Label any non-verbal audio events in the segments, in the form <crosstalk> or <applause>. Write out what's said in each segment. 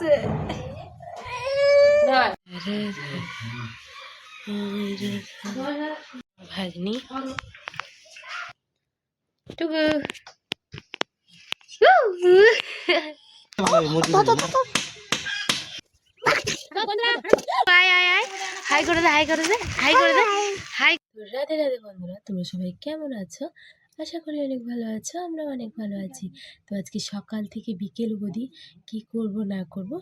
আসছে ভাগ্নি টুকু আয় আয় আয় হাই করে দে হাই করে দে হাই করে দে হাই রাধে রাধে বন্ধুরা তোমরা সবাই কেমন আছো আশা করি অনেক ভালো আছো আমরা অনেক ভালো আছি। তো আজকে সকাল থেকে বিকেল অবধি কী করব, না করব,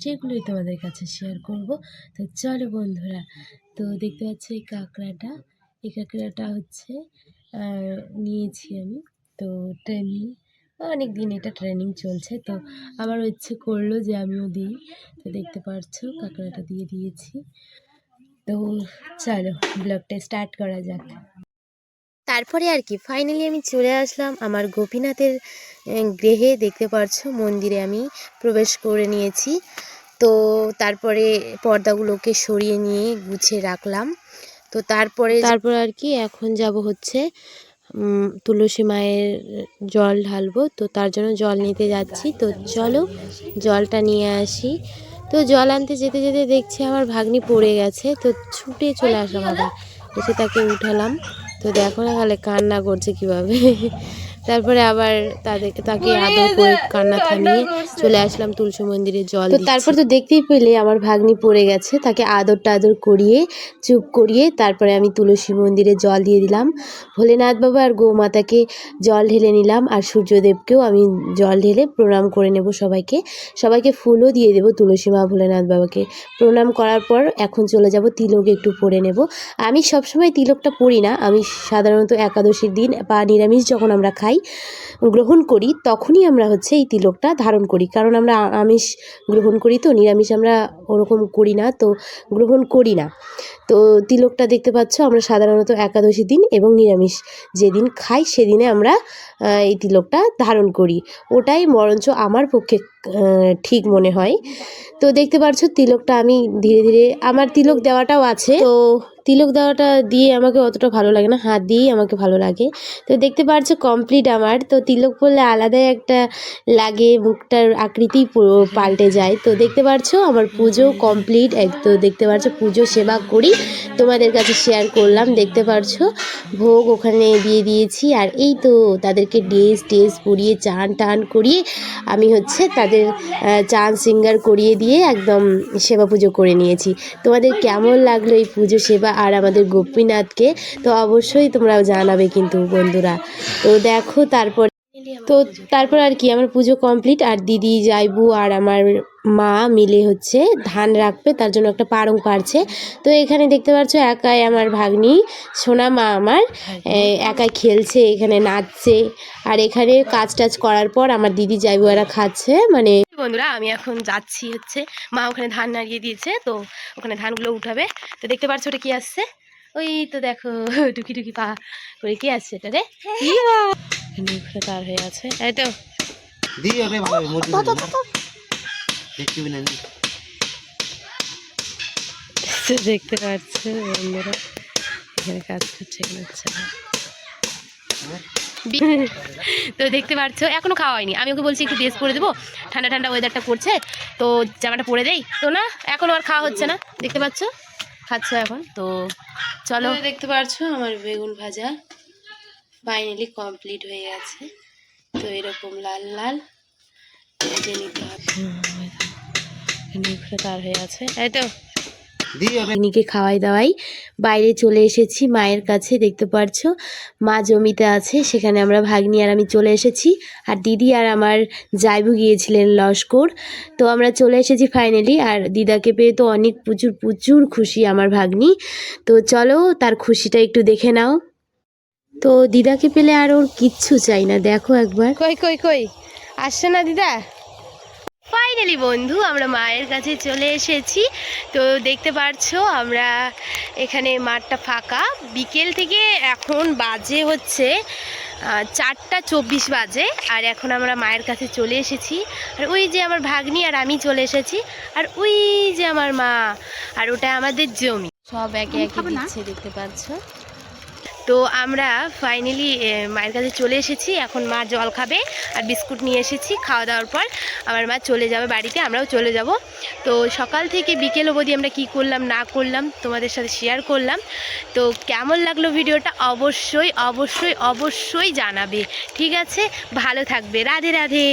সেগুলোই তোমাদের কাছে শেয়ার করব। তো চলো বন্ধুরা, তো দেখতে পাচ্ছ এই কাঁকড়াটা এই কাঁকড়াটা হচ্ছে নিয়েছি আমি। তো ট্রেনিং অনেক দিন এটা ট্রেনিং চলছে, তো আমার ইচ্ছে করল যে আমিও দিই। তো দেখতে পারছ কাঁকড়াটা দিয়ে দিয়েছি। তো চলো ব্লগটা স্টার্ট করা যাক। তারপরে আর কি ফাইনালি আমি চলে আসলাম আমার গোপীনাথের গৃহে, দেখতে পারছ মন্দিরে আমি প্রবেশ করে নিয়েছি। তো তারপরে পর্দাগুলোকে সরিয়ে নিয়ে গুছিয়ে রাখলাম। তো তারপরে তারপর আর কি, এখন যাব হচ্ছে তুলসী মায়ের জল ঢালবো। তো তার জন্য জল নিতে যাচ্ছি। তো চলো জলটা নিয়ে আসি। তো জল আনতে যেতে যেতে দেখছি আমার ভাগ্নি পড়ে গেছে। তো ছুটে চলে আসলাম আবার এসে তাকে উঠালাম। তো দেখো না খালে কান্না করছে কীভাবে? তারপরে আবার তাদেরকে তাকে আদর করে কান্না থামিয়ে চলে আসলাম তুলসী মন্দিরে জল তো তারপর তো দেখতেই পেলে আমার ভাগ্নি পড়ে গেছে তাকে আদর টাদর করিয়ে চুপ করিয়ে তারপরে আমি তুলসী মন্দিরে জল দিয়ে দিলাম। ভোলেনাথ বাবা আর গৌমাতাকে জল ঢেলে নিলাম আর সূর্যদেবকেও আমি জল ঢেলে প্রণাম করে নেব সবাইকে। সবাইকে ফুলও দিয়ে দেবো তুলসী মা ভোলেনাথ বাবাকে। প্রণাম করার পর এখন চলে যাব তিলক একটু পরে নেব। আমি সবসময় তিলকটা পড়ি না আমি সাধারণত একাদশীর দিন বা নিরামিষ যখন আমরা খাই গ্রহণ করি, তখনই আমরা হচ্ছে এই তিলকটা ধারণ করি। কারণ আমরা আমিষ গ্রহণ করি তো, নিরামিষ আমরা ওরকম করি না, তো গ্রহণ করি না। তো তিলকটা দেখতে পাচ্ছ, আমরা সাধারণত একাদশী দিন এবং নিরামিষ যেদিন খাই, সেদিনে আমরা এই তিলকটা ধারণ করি। ওটাই বরঞ্চ আমার পক্ষে ঠিক মনে হয়। তো দেখতে পাচ্ছ তিলকটা আমি ধীরে ধীরে, আমার তিলক দেওয়াটাও আছে। তো তিলক দেওয়াটা দিয়ে আমাকে অতটা ভালো লাগে না, হাত দিয়েই আমাকে ভালো লাগে। তো দেখতে পাচ্ছ কমপ্লিট আমার। তো তিলক পরলে আলাদাই একটা লাগে, মুখটার আকৃতি পাল্টে যায়। তো দেখতে পাচ্ছ আমার পুজো কমপ্লিট এক, তো দেখতে পাচ্ছ পুজো সেবা করি। তোমাদের কাছে শেয়ার করলাম, দেখতে পারছ। ভোগ ওখানে দিয়ে দিয়েছি। আর এই তো তাদেরকে ড্রেস, টেস পরিয়ে চান টান করিয়ে আমি হচ্ছে তাদের আহ, চান সিঙ্গার করিয়ে দিয়ে একদম সেবা পুজো করে নিয়েছি। তোমাদের কেমন লাগল এই পুজো সেবা আর আমাদের গোপীনাথকে? তো অবশ্যই তোমরাও জানাবে কিন্তু বন্ধুরা। তো দেখো তারপর তো তারপর আর কি আমার পুজো কমপ্লিট আর দিদি যাইবু আর আমার মা মিলে হচ্ছে ধান রাখবে তার জন্য একটা পারং পারছে তো এখানে দেখতে পাচ্ছ একাই আমার ভাগ্নি সোনা মা আমার একাই খেলছে এখানে নাচছে। আর এখানে কাজ টাজ করার পর আমার দিদি যাইবু এরা খাচ্ছে মানে বন্ধুরা আমি এখন যাচ্ছি হচ্ছে মা ওখানে ধান নাড়িয়ে দিয়েছে তো ওখানে ধানগুলো উঠাবে। তো দেখতে পাচ্ছ ওটা কি আসছে? ওই তো দেখো টুকি টুকি পা করে কি আসছে এটা রে? ইয়া! উপরে তার হয়ে আছে। এই তো দিই ওকে ভালো মুরগি দেখতে না? তো <laughs> দেখতে পাচ্ছ বন্ধুরা। এখানে কাজ করছে এখানে তো দেখতে পাচ্ছ এখনও খাওয়া হয়নি। আমি ওকে বলছি একটু ড্রেস পরে দেবো। ঠান্ডা ঠান্ডা ওয়েদারটা করছে তো জামাটা পরে দেই। তো না এখনও আর খাওয়া হচ্ছে না। দেখতে পাচ্ছ? খাচ্ছ এখন তো চলো। দেখতে পাচ্ছ আমার বেগুন ভাজা ফাইনালি কমপ্লিট হয়ে গেছে। তো এরকম লাল লাল ভেজে নিতে হবে। উপরে তার হয়ে আছে। এই তো। ওকে খাওয়াই দাওয়াই। বাইরে চলে এসেছি মায়ের কাছে দেখতে পারছ? মা জমিতে আছে সেখানে আমরা ভাগ্নি আর আমি চলে এসেছি। আর দিদি আর আমার জাইবু গিয়েছিলেন লস্কর। তো আমরা চলে এসেছি ফাইনালি আর দিদাকে পেয়ে তো অনেক প্রচুর প্রচুর খুশি আমার ভাগ্নি। তো চলো তার খুশিটা একটু দেখে নাও। তো দিদাকে পেলে আর ওর কিচ্ছু চাই না দেখো একবার। কই কই কই? আসছে না দিদা? ফাইনালি বন্ধু আমরা মায়ের কাছে চলে এসেছি। তো দেখতে পারছ আমরা এখানে মাঠটা ফাঁকা। বিকেল থেকে এখন বাজে হচ্ছে চারটা চব্বিশ বাজে আর এখন আমরা মায়ের কাছে চলে এসেছি। আর ওই যে আমার ভাগ্নি আর আমি চলে এসেছি আর ওই যে আমার মা আর ওটা আমাদের জমি। সব একে একে দিচ্ছে দেখতে পাচ্ছ? তো আমরা ফাইনালি মায়ের কাছে চলে এসেছি। এখন মা জল খাবে আর বিস্কুট নিয়ে এসেছি খাওয়া দাওয়ার পর। আমার মা চলে যাবে বাড়িতে, আমরাও চলে যাব। তো সকাল থেকে বিকেল অবধি আমরা কি করলাম, না করলাম তোমাদের সাথে শেয়ার করলাম। তো কেমন লাগল ভিডিওটা অবশ্যই অবশ্যই অবশ্যই জানাবে। ঠিক আছে? ভালো থাকবে। রাধে রাধে।